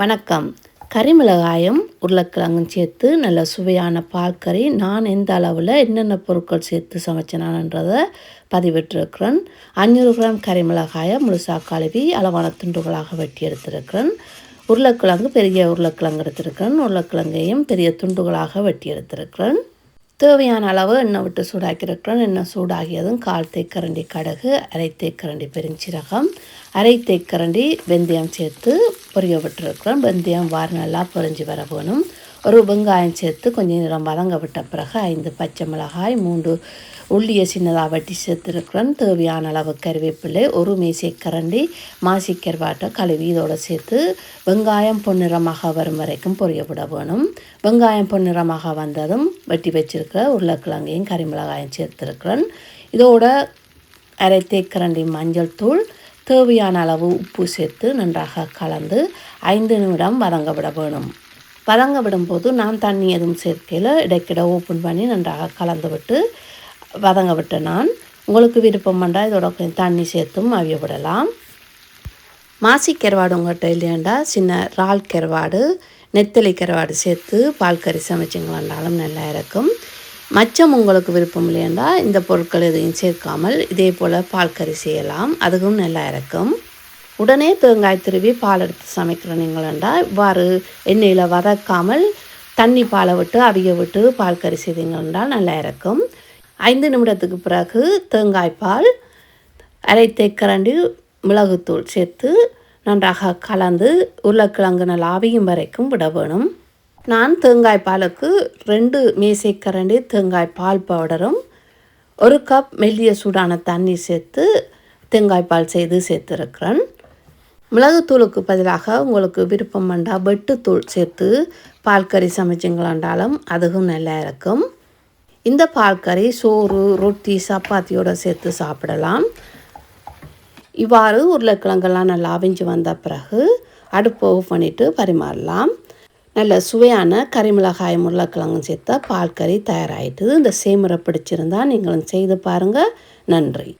வணக்கம். கறிமிளகாயும் உருளைக்கிழங்கும் சேர்த்து நல்ல சுவையான பால் கறி நான் எந்த அளவில் என்னென்ன பொருட்கள் சேர்த்து சமைச்சேனான்றதை பதிவிட்டிருக்கிறேன். அஞ்சூறு கிராம் கறிமிளகாயை முழுசாக கழுவி அளவான துண்டுகளாக வெட்டி எடுத்திருக்கிறேன். உருளைக்கிழங்கு பெரிய உருளைக்கிழங்கு எடுத்திருக்கிறேன். உருளைக்கிழங்கையும் பெரிய துண்டுகளாக வெட்டி எடுத்திருக்கிறேன். தேவையான அளவு எண்ணெய் விட்டு சூடாக்கியிருக்கிறேன். எண்ணெய் சூடாகியதும் கால் தேக்கரண்டி கடுகு அரை தேக்கரண்டி பெருஞ்சீரகம் அரை தேக்கரண்டி வெந்தயம் சேர்த்து பொரிய விட்டுருக்குறோம் வெந்தயம் வார நல்லா பொரிஞ்சு வர போகணும் ஒரு வெங்காயம் சேர்த்து கொஞ்சம் நேரம் வதங்க விட்ட பிறகு ஐந்து பச்சை மிளகாய் மூன்று உள்ளியை சின்னதாக வெட்டி சேர்த்துருக்குறோம். தேவையான அளவு கருவேப்பிலை ஒரு மேசை கரண்டி மாசி கழுவி இதோடு சேர்த்து வெங்காயம் பொன்னிறமாக வரும் வரைக்கும் பொரிய விட வேணும். வெங்காயம் பொன்னிறமாக வந்ததும் வெட்டி வச்சிருக்கிற உருளைக்கிழங்கையும் கறிமிளகாயும் சேர்த்துருக்குறேன் இதோட அரை தேக்கரண்டி மஞ்சள் தூள் தேவையான அளவு உப்பு சேர்த்து நன்றாக கலந்து ஐந்து நிமிடம் வதங்க விட வேணும். வதங்க விடும்போது நான் தண்ணி எதுவும் சேர்க்கையில் இடைக்கிட ஓப்பன் பண்ணி நன்றாக கலந்து விட்டு வதங்க விட்டு நான். உங்களுக்கு விருப்பம் பண்ணால் இதோட கொஞ்சம் தண்ணி சேர்த்தும் அவிய விடலாம். மாசி கருவாடு உங்கள்கிட்ட இல்லையாண்டா? சின்ன இறால் கருவாடு நெத்தலி கருவாடு சேர்த்து பால் கறி சமைச்சிங்களாண்டாலும் நல்லா இருக்கும். மச்சம் உங்களுக்கு விருப்பம் இல்லையாண்டா இந்த பொருட்கள் எதையும் சேர்க்காமல் இதே போல் பால் கறி செய்யலாம். அதுவும் நல்லா இருக்கும் உடனே தேங்காய் திருவி பால் எடுத்து சமைக்கிற நீங்களா இவ்வாறு எண்ணெயில் வதக்காமல் தண்ணி பாலை விட்டு அவிய விட்டு பால் கறி செய்தீங்கன்றால் நல்லா இருக்கும் ஐந்து நிமிடத்துக்கு பிறகு தேங்காய் பால் அரை தேக்கரண்டி மிளகுத்தூள் சேர்த்து நன்றாக கலந்து உருளைக்கிழங்கு நல்லா அவியும் வரைக்கும் விட வேணும். நான் தேங்காய் பாலுக்கு ரெண்டு மேசைக்கரண்டி தேங்காய் பால் பவுடரும் ஒரு கப் மெல்லிய சூடான தண்ணி சேர்த்து தேங்காய் பால் செய்து சேர்த்துருக்கிறேன். மிளகுத்தூளுக்கு பதிலாக உங்களுக்கு விருப்பம் வேண்டா வெட்டுத்தூள் சேர்த்து பால் கறி சமைச்சிங்களாண்டாலும் அதுவும் நல்லா இருக்கும். இந்த பால் கறி சோறு ரொட்டி சப்பாத்தியோடு சேர்த்து சாப்பிடலாம். இவ்வாறு உருளைக்கிழங்கெல்லாம் நல்லா அவிஞ்சு வந்த பிறகு அடுப்பு ஆஃப் பண்ணிவிட்டு பரிமாறலாம். நல்ல சுவையான கறிமிளகாய் உருளைக்கிழங்கும் சேர்த்தா பால் கறி தயாராகிட்டுது இந்த சேமுறை பிடிச்சிருந்தா நீங்களும் செய்து பாருங்கள் நன்றி.